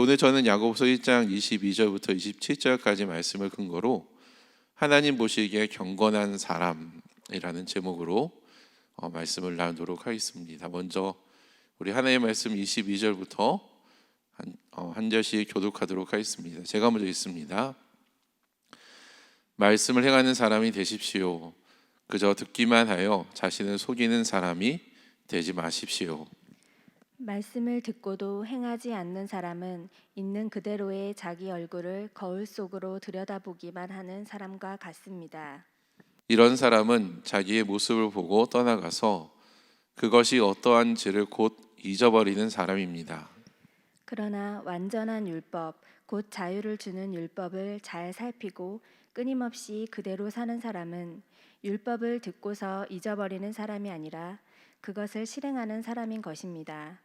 오늘 저는 야고보서 1장 22절부터 27절까지 말씀을 근거로 하나님 보시기에 경건한 사람이라는 제목으로 어, 말씀을 나누도록 하겠습니다. 먼저 우리 하나님의 말씀 22절부터 한, 어, 한 절씩 교독하도록 하겠습니다. 제가 먼저 읽습니다. 말씀을 행하는 사람이 되십시오. 그저 듣기만 하여 자신을 속이는 사람이 되지 마십시오. 말씀을 듣고도 행하지 않는 사람은 있는 그대로의 자기 얼굴을 거울 속으로 들여다보기만 하는 사람과 같습니다. 이런 사람은 자기의 모습을 보고 떠나가서 그것이 어떠한지를 곧 잊어버리는 사람입니다. 그러나 완전한 율법, 곧 자유를 주는 율법을 잘 살피고 끊임없이 그대로 사는 사람은 율법을 듣고서 잊어버리는 사람이 아니라 그것을 실행하는 사람인 것입니다.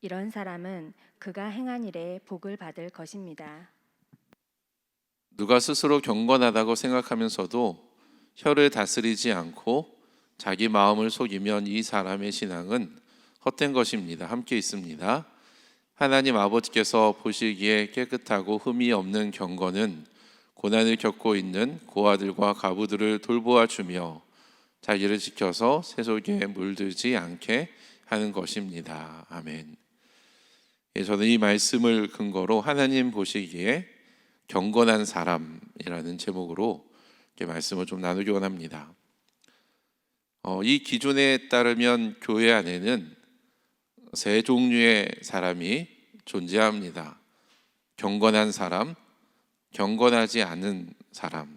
이런 사람은 그가 행한 일에 복을 받을 것입니다. 누가 스스로 경건하다고 생각하면서도 혀를 다스리지 않고 자기 마음을 속이면 이 사람의 신앙은 헛된 것입니다. 함께 있습니다. 하나님 아버지께서 보시기에 깨끗하고 흠이 없는 경건은 고난을 겪고 있는 고아들과 가부들을 돌보아 주며 자기를 지켜서 세속에 물들지 않게 하는 것입니다. 아멘. 예, 저는 이 말씀을 근거로 하나님 보시기에 경건한 사람이라는 제목으로 말씀을 좀 나누기 원 합니다. 어, 이 기준에 따르면 교회 안에는 세 종류의 사람이 존재합니다. 경건한 사람, 경건하지 않은 사람,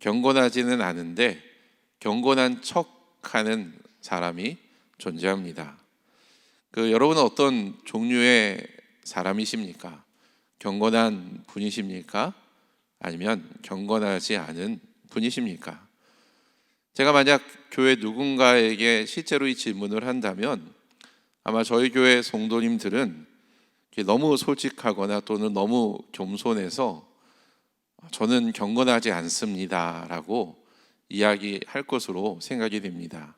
경건하지는 않은데 경건한 척하는 사람이 존재합니다. 그 여러분은 어떤 종류의 사람이십니까? 경건한 분이십니까? 아니면 경건하지 않은 분이십니까? 제가 만약 교회 누군가에게 실제로 이 질문을 한다면 아마 저희 교회 성도님들은 너무 솔직하거나 또는 너무 겸손해서 저는 경건하지 않습니다라고 이야기할 것으로 생각이 됩니다.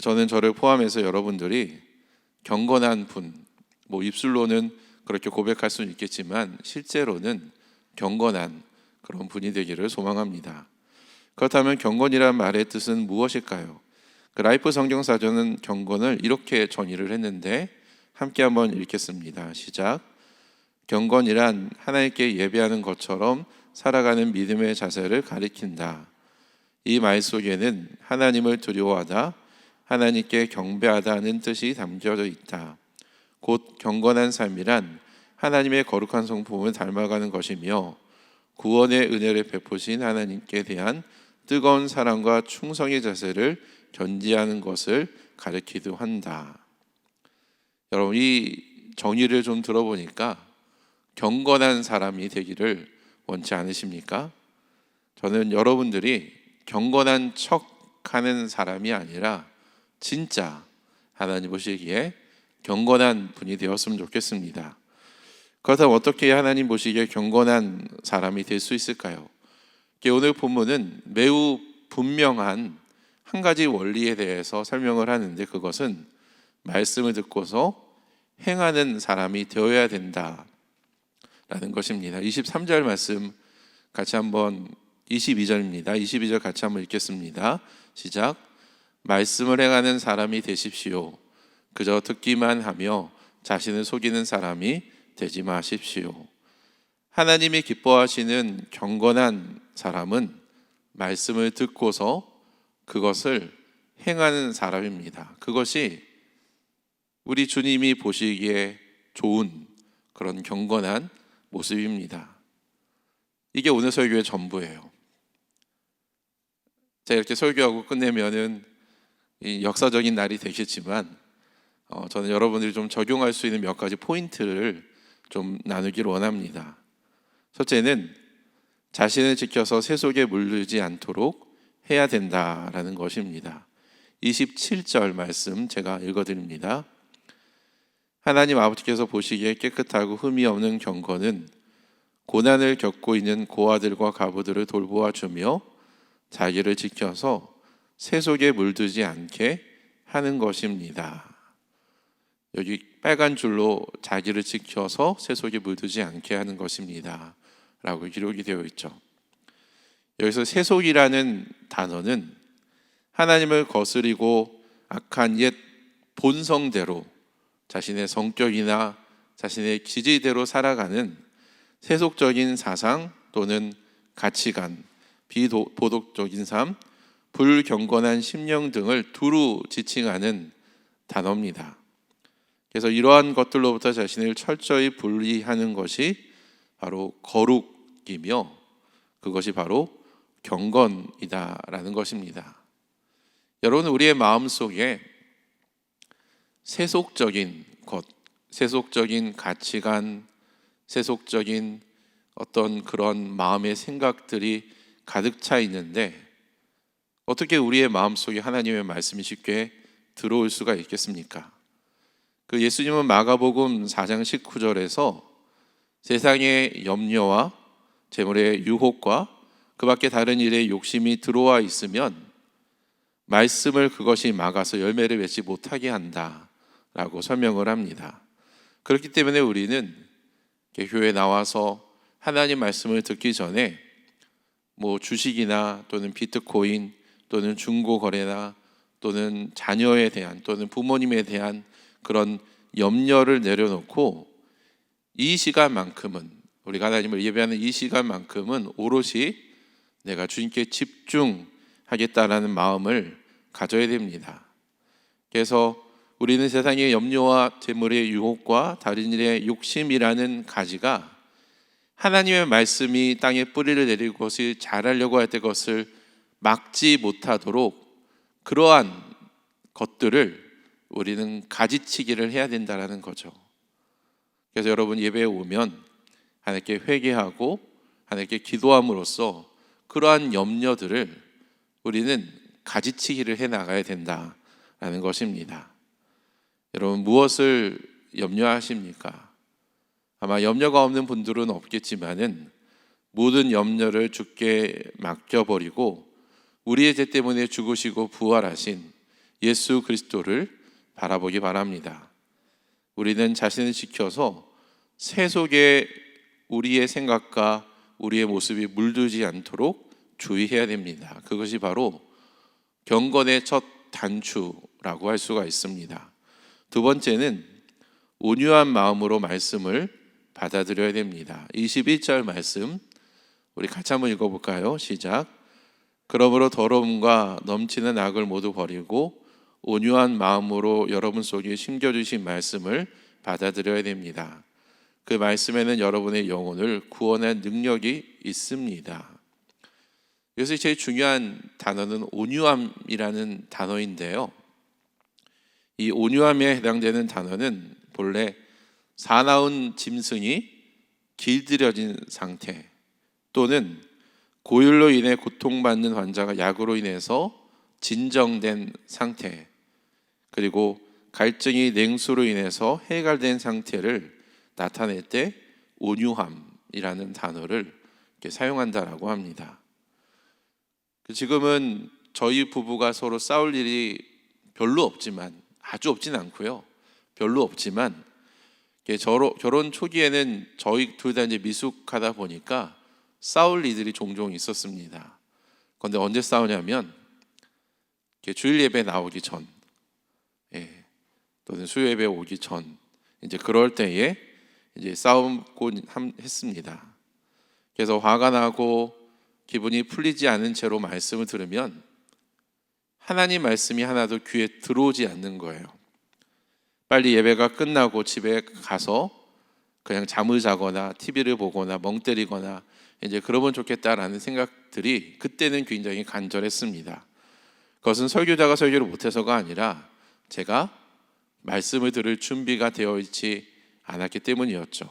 저는 저를 포함해서 여러분들이 경건한 분, 뭐 입술로는 그렇게 고백할 수는 있겠지만 실제로는 경건한 그런 분이 되기를 소망합니다. 그렇다면 경건이란 말의 뜻은 무엇일까요? 그 라이프 성경 사전은 경건을 이렇게 정의를 했는데 함께 한번 읽겠습니다. 시작. 경건이란 하나님께 예배하는 것처럼 살아가는 믿음의 자세를 가리킨다. 이 말 속에는 하나님을 두려워하다, 하나님께 경배하다는 뜻이 담겨져 있다. 곧 경건한 삶이란 하나님의 거룩한 성품을 닮아가는 것이며 구원의 은혜를 베푸신 하나님께 대한 뜨거운 사랑과 충성의 자세를 견지하는 것을 가리키도 한다. 여러분 이 정의를 좀 들어보니까 경건한 사람이 되기를 원치 않으십니까? 저는 여러분들이 경건한 척 하는 사람이 아니라 진짜 하나님 보시기에 경건한 분이 되었으면 좋겠습니다. 그렇다면 어떻게 하나님 보시기에 경건한 사람이 될 수 있을까요? 오늘 본문은 매우 분명한 한 가지 원리에 대해서 설명을 하는데 그것은 말씀을 듣고서 행하는 사람이 되어야 된다라는 것입니다. 23절 말씀 같이 한번 22절입니다. 22절 같이 한번 읽겠습니다. 시작. 말씀을 행하는 사람이 되십시오. 그저 듣기만 하며 자신을 속이는 사람이 되지 마십시오. 하나님이 기뻐하시는 경건한 사람은 말씀을 듣고서 그것을 행하는 사람입니다. 그것이 우리 주님이 보시기에 좋은 그런 경건한 모습입니다. 이게 오늘 설교의 전부예요. 제가 이렇게 설교하고 끝내면은 역사적인 날이 되겠지만 어, 저는 여러분들이 좀 적용할 수 있는 몇 가지 포인트를 좀 나누기를 원합니다. 첫째는 자신을 지켜서 세속에 물들지 않도록 해야 된다라는 것입니다. 27절 말씀 제가 읽어드립니다. 하나님 아버지께서 보시기에 깨끗하고 흠이 없는 경건은 고난을 겪고 있는 고아들과 가부들을 돌보아 주며 자기를 지켜서 세속에 물들지 않게 하는 것입니다. 여기 빨간 줄로 자기를 지켜서 세속에 물들지 않게 하는 것입니다. 라고 기록이 되어 있죠. 여기서 세속이라는 단어는 하나님을 거스리고 악한 옛 본성대로 자신의 성격이나 자신의 기질대로 살아가는 세속적인 사상 또는 가치관, 비도덕적인 삶, 불경건한 심령 등을 두루 지칭하는 단어입니다. 그래서 이러한 것들로부터 자신을 철저히 분리하는 것이 바로 거룩이며 그것이 바로 경건이다라는 것입니다. 여러분 우리의 마음 속에 세속적인 것, 세속적인 가치관, 세속적인 어떤 그런 마음의 생각들이 가득 차 있는데 어떻게 우리의 마음 속에 하나님의 말씀이 쉽게 들어올 수가 있겠습니까? 그 예수님은 마가복음 4장 19절에서 세상의 염려와 재물의 유혹과 그 밖에 다른 일에 욕심이 들어와 있으면 말씀을 그것이 막아서 열매를 맺지 못하게 한다라고 설명을 합니다. 그렇기 때문에 우리는 이렇게 교회 나와서 하나님 말씀을 듣기 전에 뭐 주식이나 또는 비트코인 또는 중고 거래나 또는 자녀에 대한 또는 부모님에 대한 그런 염려를 내려놓고 이 시간만큼은 우리가 하나님을 예배하는 이 시간만큼은 오롯이 내가 주님께 집중하겠다라는 마음을 가져야 됩니다. 그래서 우리는 세상의 염려와 재물의 유혹과 다른 일의 욕심이라는 가지가 하나님의 말씀이 땅에 뿌리를 내리고 그것을 자라려고 할 때 그것을 막지 못하도록 그러한 것들을 우리는 가지치기를 해야 된다라는 거죠. 그래서 여러분 예배에 오면 하나님께 회개하고 하나님께 기도함으로써 그러한 염려들을 우리는 가지치기를 해 나가야 된다라는 것입니다. 여러분 무엇을 염려하십니까? 아마 염려가 없는 분들은 없겠지만은 모든 염려를 주께 맡겨 버리고 우리의 죄 때문에 죽으시고 부활하신 예수 그리스도를 바라보기 바랍니다. 우리는 자신을 지켜서 세속에 우리의 생각과 우리의 모습이 물들지 않도록 주의해야 됩니다. 그것이 바로 경건의 첫 단추라고 할 수가 있습니다. 두 번째는 온유한 마음으로 말씀을 받아들여야 됩니다. 21절 말씀 우리 같이 한번 읽어볼까요? 시작. 그러므로 더러움과 넘치는 악을 모두 버리고 온유한 마음으로 여러분 속에 심겨주신 말씀을 받아들여야 됩니다. 그 말씀에는 여러분의 영혼을 구원할 능력이 있습니다. 그래서 제일 중요한 단어는 온유함이라는 단어인데요. 이 온유함에 해당되는 단어는 본래 사나운 짐승이 길들여진 상태 또는 고열로 인해 고통받는 환자가 약으로 인해서 진정된 상태 그리고 갈증이 냉수로 인해서 해갈된 상태를 나타낼 때 온유함이라는 단어를 사용한다라고 합니다. 그 지금은 저희 부부가 서로 싸울 일이 별로 없지만 아주 없진 않고요. 별로 없지만 결혼 초기에는 저희 둘 다 이제 미숙하다 보니까 싸울 일들이 종종 있었습니다. 그런데 언제 싸우냐면 주일 예배 나오기 전, 예, 또는 수요 예배 오기 전, 이제 그럴 때에 이제 싸움고 했습니다. 그래서 화가 나고 기분이 풀리지 않은 채로 말씀을 들으면 하나님 말씀이 하나도 귀에 들어오지 않는 거예요. 빨리 예배가 끝나고 집에 가서 그냥 잠을 자거나 TV를 보거나 멍 때리거나 이제 그러면 좋겠다라는 생각들이 그때는 굉장히 간절했습니다. 그것은 설교자가 설교를 못해서가 아니라 제가 말씀을 들을 준비가 되어 있지 않았기 때문이었죠.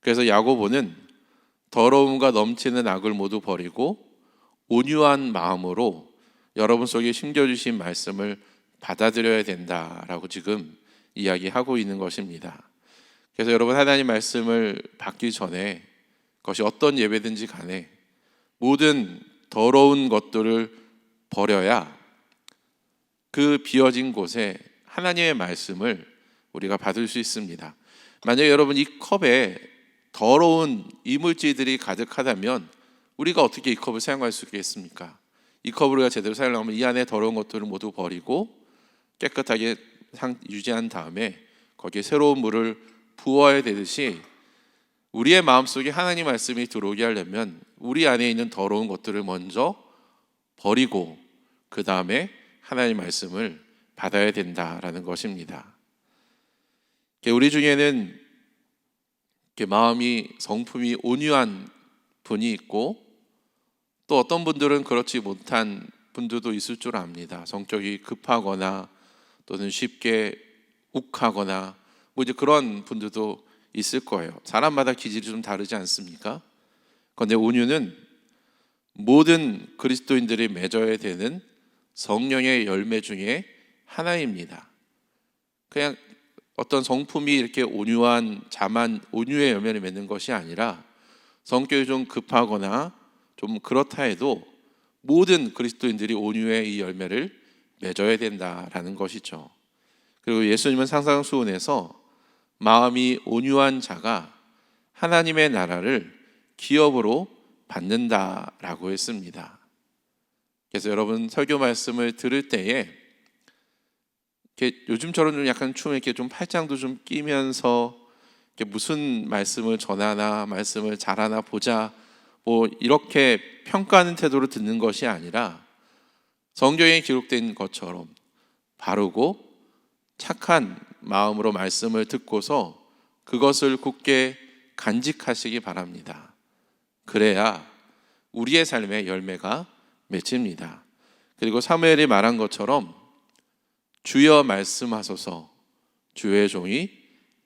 그래서 야고보는 더러움과 넘치는 악을 모두 버리고 온유한 마음으로 여러분 속에 심겨주신 말씀을 받아들여야 된다라고 지금 이야기하고 있는 것입니다. 그래서 여러분 하나님 말씀을 받기 전에 그것이 어떤 예배든지 간에 모든 더러운 것들을 버려야 그 비어진 곳에 하나님의 말씀을 우리가 받을 수 있습니다. 만약 여러분 이 컵에 더러운 이물질들이 가득하다면 우리가 어떻게 이 컵을 사용할 수 있겠습니까? 이 컵을 우리가 제대로 사용하면 이 안에 더러운 것들을 모두 버리고 깨끗하게 상- 유지한 다음에 거기에 새로운 물을 부어야 되듯이 우리의 마음속에 하나님 말씀이 들어오게 하려면 우리 안에 있는 더러운 것들을 먼저 버리고 그 다음에 하나님 말씀을 받아야 된다라는 것입니다. 우리 중에는 마음이 성품이 온유한 분이 있고 또 어떤 분들은 그렇지 못한 분들도 있을 줄 압니다. 성격이 급하거나 또는 쉽게 욱하거나 뭐 이제 그런 분들도 있을 거예요. 사람마다 기질이 좀 다르지 않습니까? 그런데 온유는 모든 그리스도인들이 맺어야 되는 성령의 열매 중에 하나입니다. 그냥 어떤 성품이 이렇게 온유한 자만 온유의 열매를 맺는 것이 아니라 성격이 좀 급하거나 좀 그렇다 해도 모든 그리스도인들이 온유의 이 열매를 맺어야 된다라는 것이죠. 그리고 예수님은 상상수훈에서 마음이 온유한 자가 하나님의 나라를 기업으로 받는다라고 했습니다. 그래서 여러분 설교 말씀을 들을 때에 요즘처럼 좀 약간 춤에 이렇게 좀 팔짱도 좀 끼면서 무슨 말씀을 전하나 말씀을 잘하나 보자 뭐 이렇게 평가하는 태도로 듣는 것이 아니라 성경에 기록된 것처럼 바르고 착한 마음으로 말씀을 듣고서 그것을 굳게 간직하시기 바랍니다. 그래야 우리의 삶의 열매가 맺힙니다. 그리고 사무엘이 말한 것처럼 주여 말씀하소서 주의 종이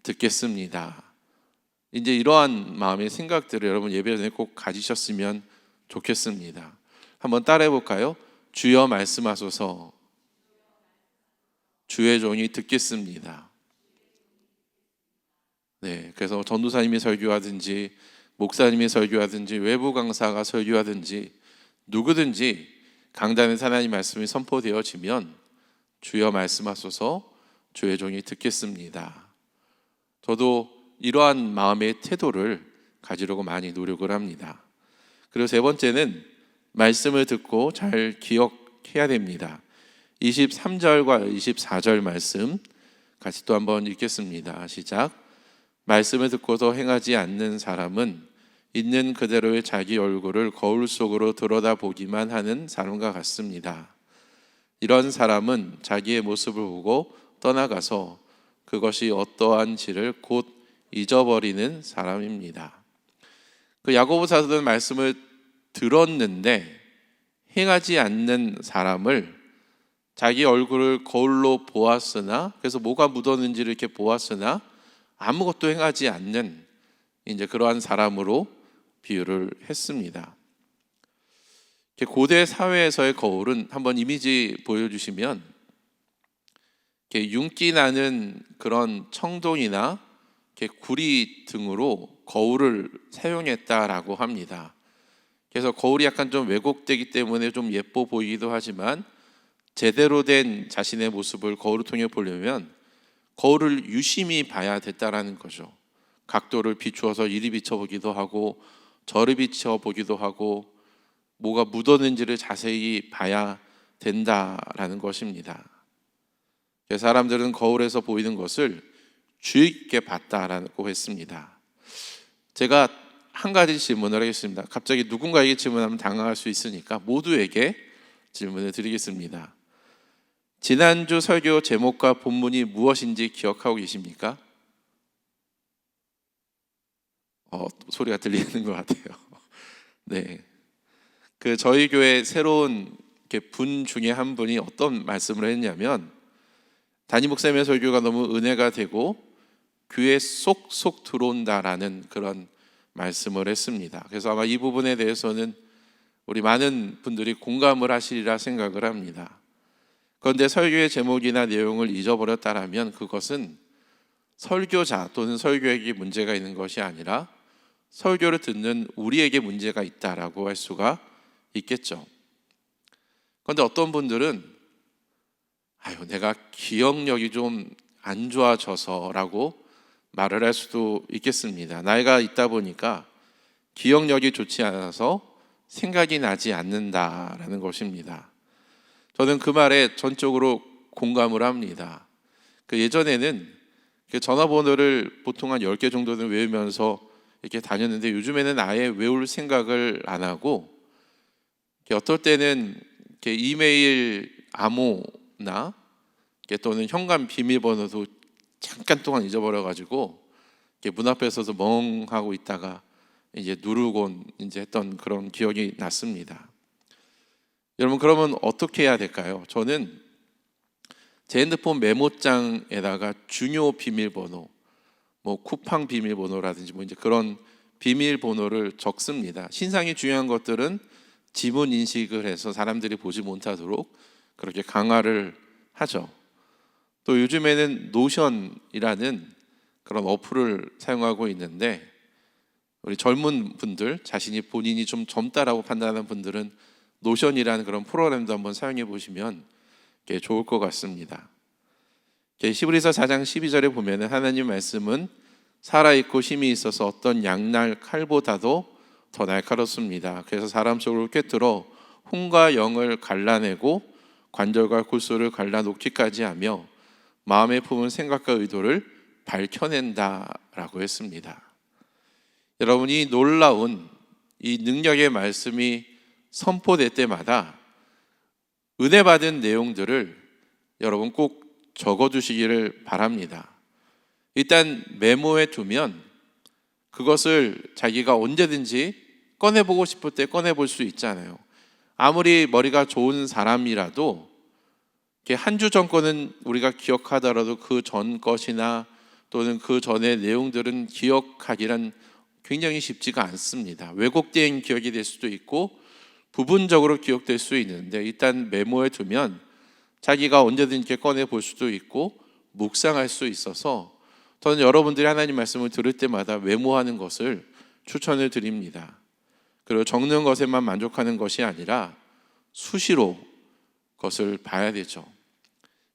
듣겠습니다. 이제 이러한 마음의 생각들을 여러분 예배 전에 꼭 가지셨으면 좋겠습니다. 한번 따라해 볼까요? 주여 말씀하소서 주의 종이 듣겠습니다. 네, 그래서 전도사님이 설교하든지 목사님이 설교하든지 외부 강사가 설교하든지 누구든지 강단에서 하나님 말씀이 선포되어지면 주여 말씀하소서 주의 종이 듣겠습니다. 저도 이러한 마음의 태도를 가지려고 많이 노력을 합니다. 그리고 세 번째는 말씀을 듣고 잘 기억해야 됩니다. 23절과 24절 말씀 같이 또 한번 읽겠습니다. 시작. 말씀을 듣고도 행하지 않는 사람은 있는 그대로의 자기 얼굴을 거울 속으로 들여다보기만 하는 사람과 같습니다. 이런 사람은 자기의 모습을 보고 떠나가서 그것이 어떠한지를 곧 잊어버리는 사람입니다. 그 야고보 사도는 말씀을 들었는데 행하지 않는 사람을 자기 얼굴을 거울로 보았으나 그래서 뭐가 묻었는지를 이렇게 보았으나 아무것도 행하지 않는 이제 그러한 사람으로 비유를 했습니다. 고대 사회에서의 거울은 한번 이미지 보여주시면 윤기 나는 그런 청동이나 구리 등으로 거울을 사용했다라고 합니다. 그래서 거울이 약간 좀 왜곡되기 때문에 좀 예뻐 보이기도 하지만 제대로 된 자신의 모습을 거울을 통해 보려면 거울을 유심히 봐야 됐다라는 거죠. 각도를 비추어서 이리 비춰보기도 하고 저리 비춰보기도 하고 뭐가 묻었는지를 자세히 봐야 된다라는 것입니다. 사람들은 거울에서 보이는 것을 주의 깊게 봤다라고 했습니다. 제가 한 가지 질문을 하겠습니다. 갑자기 누군가에게 질문하면 당황할 수 있으니까 모두에게 질문을 드리겠습니다. 지난주 설교 제목과 본문이 무엇인지 기억하고 계십니까? 어, 소리가 들리는 것 같아요. 네. 그 저희 교회 새로운 분 중에 한 분이 어떤 말씀을 했냐면 담임 목사님의 설교가 너무 은혜가 되고 교회 쏙쏙 들어온다라는 그런 말씀을 했습니다. 그래서 아마 이 부분에 대해서는 우리 많은 분들이 공감을 하시리라 생각을 합니다. 그런데 설교의 제목이나 내용을 잊어버렸다라면 그것은 설교자 또는 설교에게 문제가 있는 것이 아니라 설교를 듣는 우리에게 문제가 있다라고 할 수가 있겠죠. 그런데 어떤 분들은 아유 내가 기억력이 좀 안 좋아져서라고 말을 할 수도 있겠습니다. 나이가 있다 보니까 기억력이 좋지 않아서 생각이 나지 않는다라는 것입니다. 저는 그 말에 전적으로 공감을 합니다. 그 예전에는 그 전화번호를 보통 한 10개 정도는 외우면서 이렇게 다녔는데 요즘에는 아예 외울 생각을 안 하고 어떨 때는 이렇게 이메일 암호나 또는 현관 비밀번호도 잠깐 동안 잊어버려 가지고 문 앞에서도 멍하고 있다가 이제 누르곤 이제 했던 그런 기억이 났습니다. 여러분 그러면 어떻게 해야 될까요? 저는 제 핸드폰 메모장에다가 중요 비밀번호, 뭐 쿠팡 비밀번호라든지 뭐 이제 그런 비밀번호를 적습니다. 신상이 중요한 것들은 지문 인식을 해서 사람들이 보지 못하도록 그렇게 강화를 하죠. 또 요즘에는 노션이라는 그런 어플을 사용하고 있는데 우리 젊은 분들 자신이 본인이 좀 젊다라고 판단하는 분들은 노션이라는 그런 프로그램도 한번 사용해 보시면 게 좋을 것 같습니다. 시브리서 4장 12절에 보면은 하나님 말씀은 살아 있고 힘이 있어서 어떤 양날 칼보다도 더 날카롭습니다. 그래서 사람 속으로 꿰뚫어 혼과 영을 갈라내고 관절과 골수를 갈라놓기까지 하며 마음에 품은 생각과 의도를 밝혀낸다라고 했습니다. 여러분이 놀라운 이 능력의 말씀이 선포될 때마다 은혜 받은 내용들을 여러분 꼭 적어 두시기를 바랍니다. 일단 메모해 두면 그것을 자기가 언제든지 꺼내 보고 싶을 때 꺼내 볼 수 있잖아요. 아무리 머리가 좋은 사람이라도 한 주 전 거는 우리가 기억하더라도 그 전 것이나 또는 그 전의 내용들은 기억하기란 굉장히 쉽지가 않습니다. 왜곡된 기억이 될 수도 있고 부분적으로 기억될 수 있는데 일단 메모해 두면 자기가 언제든지 꺼내 볼 수도 있고 묵상할 수 있어서 저는 여러분들이 하나님 말씀을 들을 때마다 메모하는 것을 추천을 드립니다. 그리고 적는 것에만 만족하는 것이 아니라 수시로 것을 봐야 되죠.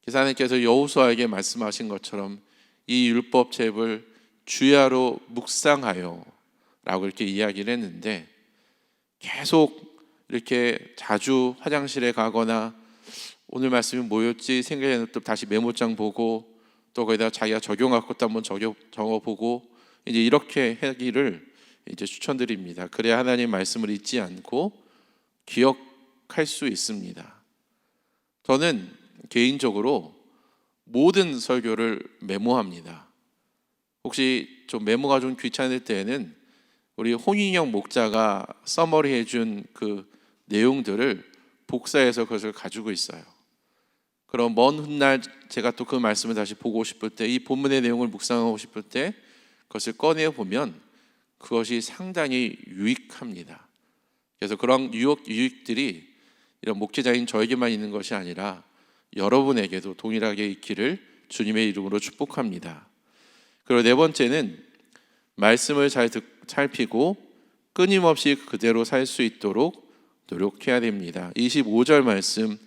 기사님께서 여호수아에게 말씀하신 것처럼 이 율법 책을 주야로 묵상하여 라고 이렇게 이야기를 했는데 계속 이렇게 자주 화장실에 가거나 오늘 말씀이 뭐였지 생각해 또 다시 메모장 보고 또 거기다 자기가 적용할 것도 한번 적어, 적어 보고 이제 이렇게 하기를 이제 추천드립니다. 그래야 하나님 말씀을 잊지 않고 기억할 수 있습니다. 저는 개인적으로 모든 설교를 메모합니다. 혹시 좀 메모가 좀 귀찮을 때에는 우리 홍인영 목자가 써머리 해준 그 내용들을 복사해서 그것을 가지고 있어요. 그럼 먼 훗날 제가 또 그 말씀을 다시 보고 싶을 때 이 본문의 내용을 묵상하고 싶을 때 그것을 꺼내 보면 그것이 상당히 유익합니다. 그래서 그런 유익 유익들이 이런 목회자인 저에게만 있는 것이 아니라 여러분에게도 동일하게 있기를 주님의 이름으로 축복합니다. 그리고 네 번째는 말씀을 잘 듣, 살피고 끊임없이 그대로 살 수 있도록 노력해야 됩니다. 25절 말씀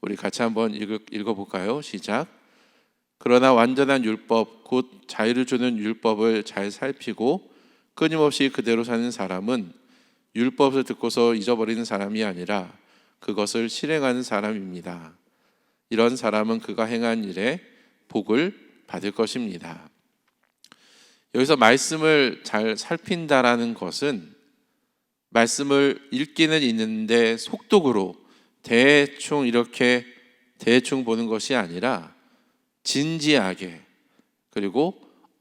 우리 같이 한번 읽어 볼까요? 시작. 그러나 완전한 율법 곧 자유를 주는 율법을 잘 살피고 끊임없이 그대로 사는 사람은 율법을 듣고서 잊어버리는 사람이 아니라 그것을 실행하는 사람입니다. 이런 사람은 그가 행한 일에 복을 받을 것입니다. 여기서 말씀을 잘 살핀다라는 것은 말씀을 읽기는 있는데 속독으로 대충 이렇게 대충 보는 것이 아니라 진지하게 그리고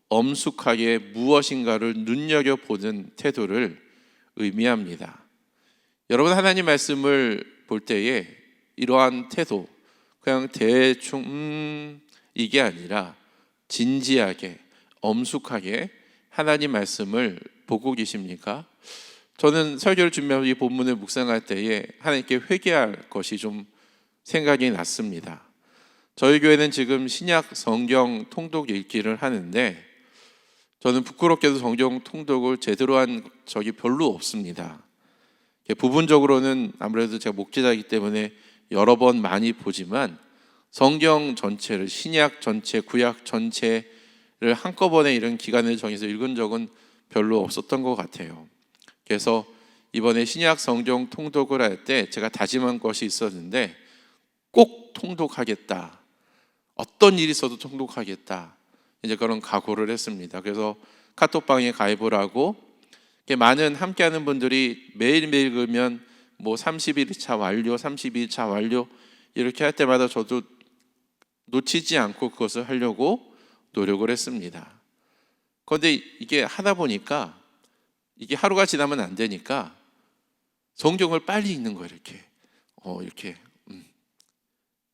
엄숙하게 무엇인가를 눈여겨 보는 태도를 의미합니다. 여러분 하나님 말씀을 볼 때에 이러한 태도 그냥 대충 음, 이게 아니라 진지하게 엄숙하게 하나님 말씀을 보고 계십니까? 저는 설교를 준비하고 이 본문을 묵상할 때에 하나님께 회개할 것이 좀 생각이 났습니다. 저희 교회는 지금 신약 성경 통독 읽기를 하는데 저는 부끄럽게도 성경 통독을 제대로 한 적이 별로 없습니다. 부분적으로는 아무래도 제가 목회자이기 때문에 여러 번 많이 보지만 성경 전체를 신약 전체, 구약 전체를 한꺼번에 이런 기간을 정해서 읽은 적은 별로 없었던 것 같아요. 그래서 이번에 신약 성경 통독을 할 때 제가 다짐한 것이 있었는데 꼭 통독하겠다. 어떤 일이 있어도 통독하겠다. 이제 그런 각오를 했습니다. 그래서 카톡방에 가입을 하고 많은 함께하는 분들이 매일매일 그러면 뭐 31차 완료, 32차 완료 이렇게 할 때마다 저도 놓치지 않고 그것을 하려고 노력을 했습니다. 그런데 이게 하다 보니까 이게 하루가 지나면 안 되니까 성경을 빨리 읽는 거예요. 이렇게 어 이렇게 음.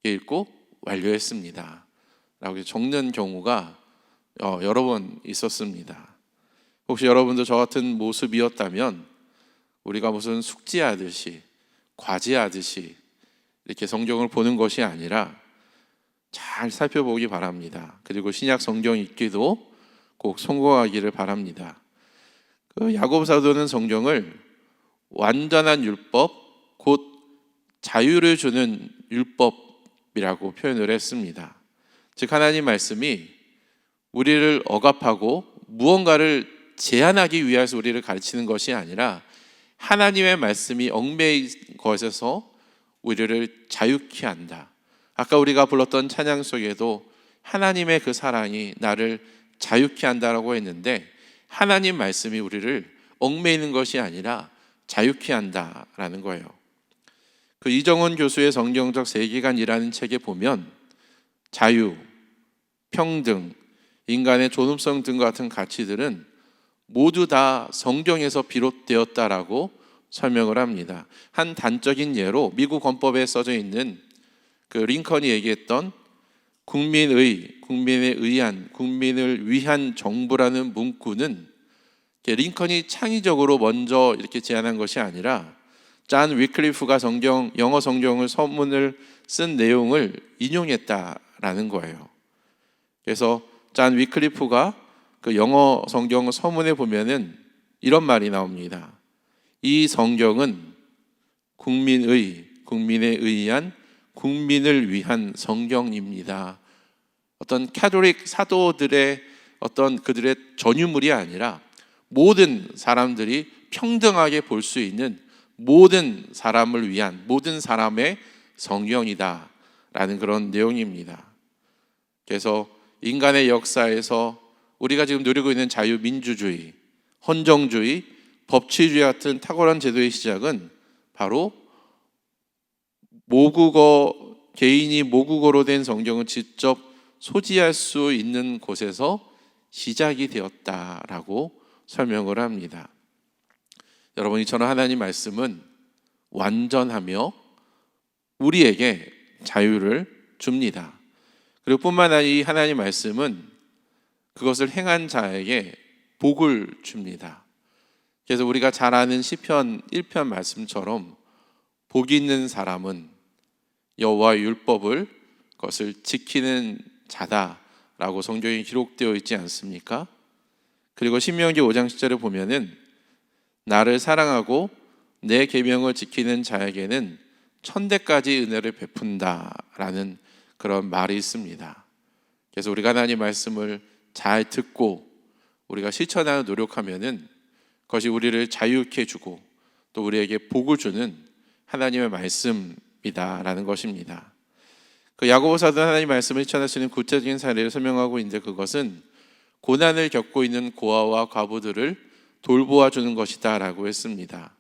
읽고 완료했습니다. 라고 적는 경우가 어, 여러 번 있었습니다. 혹시 여러분도 저 같은 모습이었다면 우리가 무슨 숙지하듯이 과제하듯이 이렇게 성경을 보는 것이 아니라 잘 살펴보기 바랍니다. 그리고 신약 성경 읽기도 꼭 성공하기를 바랍니다. 그 야고보 사도는 성경을 완전한 율법 곧 자유를 주는 율법이라고 표현을 했습니다. 즉 하나님 말씀이 우리를 억압하고 무언가를 제한하기 위해서 우리를 가르치는 것이 아니라 하나님의 말씀이 얽매인 것에서 우리를 자유케 한다. 아까 우리가 불렀던 찬양 속에도 하나님의 그 사랑이 나를 자유케 한다라고 했는데 하나님 말씀이 우리를 얽매이는 것이 아니라 자유케 한다라는 거예요. 그 이정원 교수의 성경적 세계관이라는 책에 보면 자유, 평등, 인간의 존엄성 등 같은 가치들은 모두 다 성경에서 비롯되었다라고 설명을 합니다. 한 단적인 예로 미국 헌법에 써져 있는 그 링컨이 얘기했던 국민의, 국민에 의한, 국민을 위한 정부라는 문구는 링컨이 창의적으로 먼저 이렇게 제안한 것이 아니라 잔 위클리프가 성경 영어 성경을 서문을 쓴 내용을 인용했다라는 거예요. 그래서 잔 위클리프가 그 영어 성경 서문에 보면은 이런 말이 나옵니다. 이 성경은 국민의 국민에 의한 국민을 위한 성경입니다. 어떤 캐톨릭 사도들의 어떤 그들의 전유물이 아니라 모든 사람들이 평등하게 볼 수 있는 모든 사람을 위한 모든 사람의 성경이다라는 그런 내용입니다. 그래서 인간의 역사에서 우리가 지금 누리고 있는 자유민주주의, 헌정주의, 법치주의 같은 탁월한 제도의 시작은 바로 모국어 개인이 모국어로 된 성경을 직접 소지할 수 있는 곳에서 시작이 되었다라고 설명을 합니다. 여러분 이처럼 하나님 말씀은 완전하며 우리에게 자유를 줍니다. 그리고 뿐만 아니라 이 하나님 말씀은 그것을 행한 자에게 복을 줍니다. 그래서 우리가 잘 아는 시편 1편 말씀처럼 복 있는 사람은 여호와의 율법을 그것을 지키는 자다라고 성경에 기록되어 있지 않습니까? 그리고 신명기 5장 10절을 보면은 나를 사랑하고 내 계명을 지키는 자에게는 천대까지 은혜를 베푼다라는 그런 말이 있습니다. 그래서 우리가 하나님 말씀을 잘 듣고 우리가 실천하는 노력하면은 그것이 우리를 자유케 해주고 또 우리에게 복을 주는 하나님의 말씀 이다라는 것입니다. 그 야고보사도 하나님 말씀을 있는 구체적인 사례를 설명하고 있는데 그것은 고난을 겪고 있는 고아와 과부들을 돌보아 주는 것이다라고 했습니다.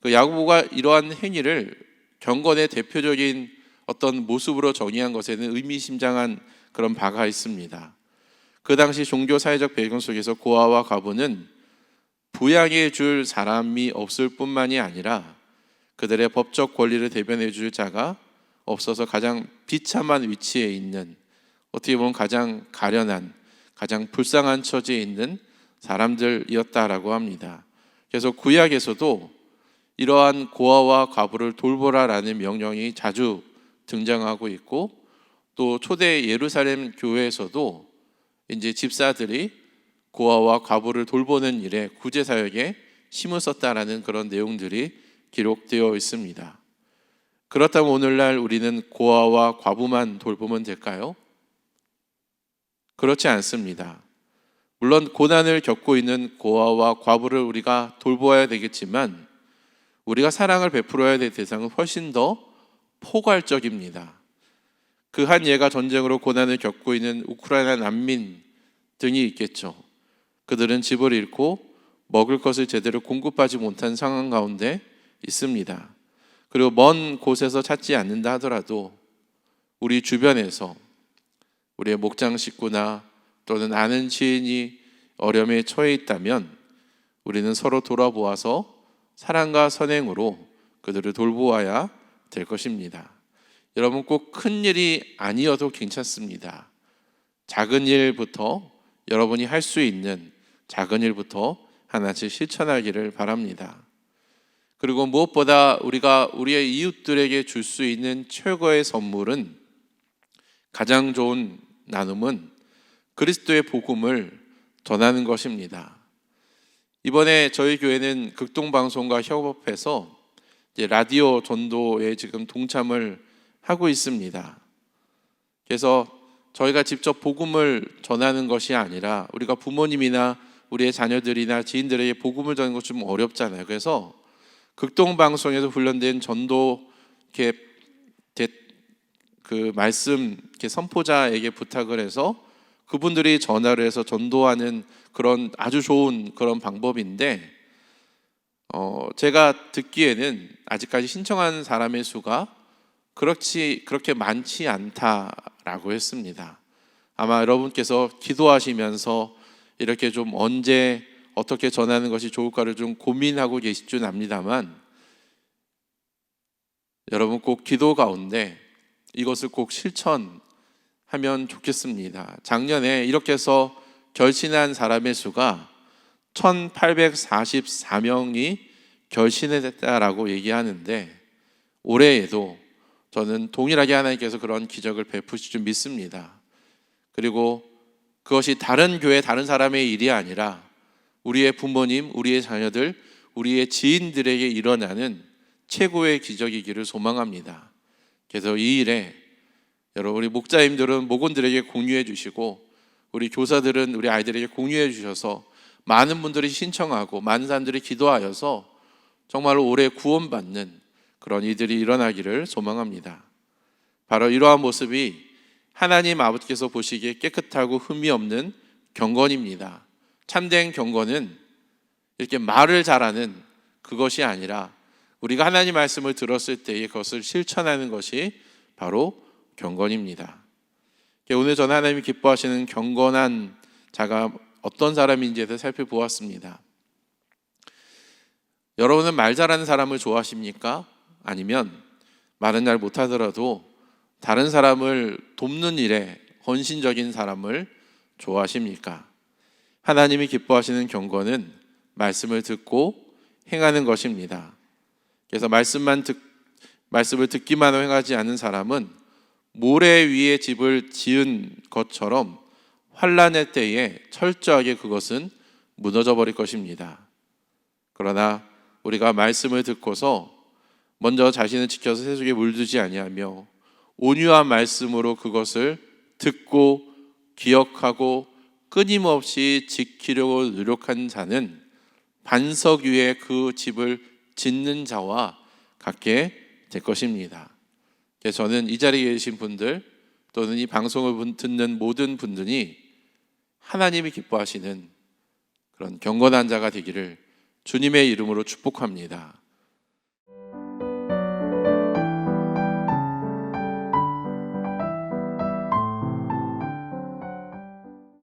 그 야고보가 이러한 행위를 경건의 대표적인 어떤 모습으로 정의한 것에는 의미심장한 그런 바가 있습니다. 그 당시 종교 사회적 배경 속에서 고아와 과부는 부양해 줄 사람이 없을 뿐만이 아니라 그들의 법적 권리를 대변해 줄 자가 없어서 가장 비참한 위치에 있는 어떻게 보면 가장 가련한 가장 불쌍한 처지에 있는 사람들이었다라고 합니다. 그래서 구약에서도 이러한 고아와 과부를 돌보라라는 명령이 자주 등장하고 있고 또 초대 예루살렘 교회에서도 이제 집사들이 고아와 과부를 돌보는 일에 구제 사역에 힘을 썼다라는 그런 내용들이 기록되어 있습니다. 그렇다면 오늘날 우리는 고아와 과부만 돌보면 될까요? 그렇지 않습니다. 물론 고난을 겪고 있는 고아와 과부를 우리가 돌보아야 되겠지만 우리가 사랑을 베풀어야 될 대상은 훨씬 더 포괄적입니다. 그 한 예가 전쟁으로 고난을 겪고 있는 우크라이나 난민 등이 있겠죠. 그들은 집을 잃고 먹을 것을 제대로 공급하지 못한 상황 가운데 있습니다. 그리고 먼 곳에서 찾지 않는다 하더라도 우리 주변에서 우리의 목장 식구나 또는 아는 지인이 어려움에 처해 있다면 우리는 서로 돌아보아서 사랑과 선행으로 그들을 돌보아야 될 것입니다. 여러분 꼭 큰 일이 아니어도 괜찮습니다. 작은 일부터 여러분이 할 수 있는 작은 일부터 하나씩 실천하기를 바랍니다. 그리고 무엇보다 우리가 우리의 이웃들에게 줄 수 있는 최고의 선물은 가장 좋은 나눔은 그리스도의 복음을 전하는 것입니다. 이번에 저희 교회는 극동방송과 협업해서 라디오 전도에 지금 동참을 하고 있습니다. 그래서 저희가 직접 복음을 전하는 것이 아니라 우리가 부모님이나 우리의 자녀들이나 지인들에게 복음을 전하는 것좀 어렵잖아요. 그래서 극동 방송에서 훈련된 전도 이렇게 대- 그 말씀 이렇게 선포자에게 부탁을 해서 그분들이 전화를 해서 전도하는 그런 아주 좋은 그런 방법인데 어 제가 듣기에는 아직까지 신청한 사람의 수가 그렇지 그렇게 많지 않다라고 했습니다. 아마 여러분께서 기도하시면서 이렇게 좀 언제 어떻게 전하는 것이 좋을까를 좀 고민하고 계실 줄 압니다만 여러분 꼭 기도 가운데 이것을 꼭 실천하면 좋겠습니다. 작년에 이렇게 해서 결신한 사람의 수가 1844명이 결신했다라고 얘기하는데 올해에도 저는 동일하게 하나님께서 그런 기적을 베푸실 줄 믿습니다. 그리고 그것이 다른 교회 다른 사람의 일이 아니라 우리의 부모님, 우리의 자녀들, 우리의 지인들에게 일어나는 최고의 기적이기를 소망합니다. 그래서 이 일에 여러분 우리 목자님들은 목원들에게 공유해 주시고 우리 교사들은 우리 아이들에게 공유해 주셔서 많은 분들이 신청하고 많은 사람들이 기도하여서 정말 올해 구원받는 그런 이들이 일어나기를 소망합니다. 바로 이러한 모습이 하나님 아버지께서 보시기에 깨끗하고 흠이 없는 경건입니다. 참된 경건은 이렇게 말을 잘하는 그것이 아니라 우리가 하나님 말씀을 들었을 때에 그것을 실천하는 것이 바로 경건입니다. 오늘 전 하나님이 기뻐하시는 경건한 자가 어떤 사람인지에 대해 살펴보았습니다. 여러분은 말 잘하는 사람을 좋아하십니까? 아니면 말은 잘 못하더라도 다른 사람을 돕는 일에 헌신적인 사람을 좋아하십니까? 하나님이 기뻐하시는 경건은 말씀을 듣고 행하는 것입니다. 그래서 말씀만 듣 말씀을 듣기만 행하지 않는 사람은 모래 위에 집을 지은 것처럼 환란의 때에 철저하게 그것은 무너져 버릴 것입니다. 그러나 우리가 말씀을 듣고서 먼저 자신을 지켜서 세속에 물들지 아니하며 온유한 말씀으로 그것을 듣고 기억하고 끊임없이 지키려고 노력한 자는 반석 위에 그 집을 짓는 자와 같게 될 것입니다. 그래서 저는 이 자리에 계신 분들 또는 이 방송을 듣는 모든 분들이 하나님이 기뻐하시는 그런 경건한 자가 되기를 주님의 이름으로 축복합니다.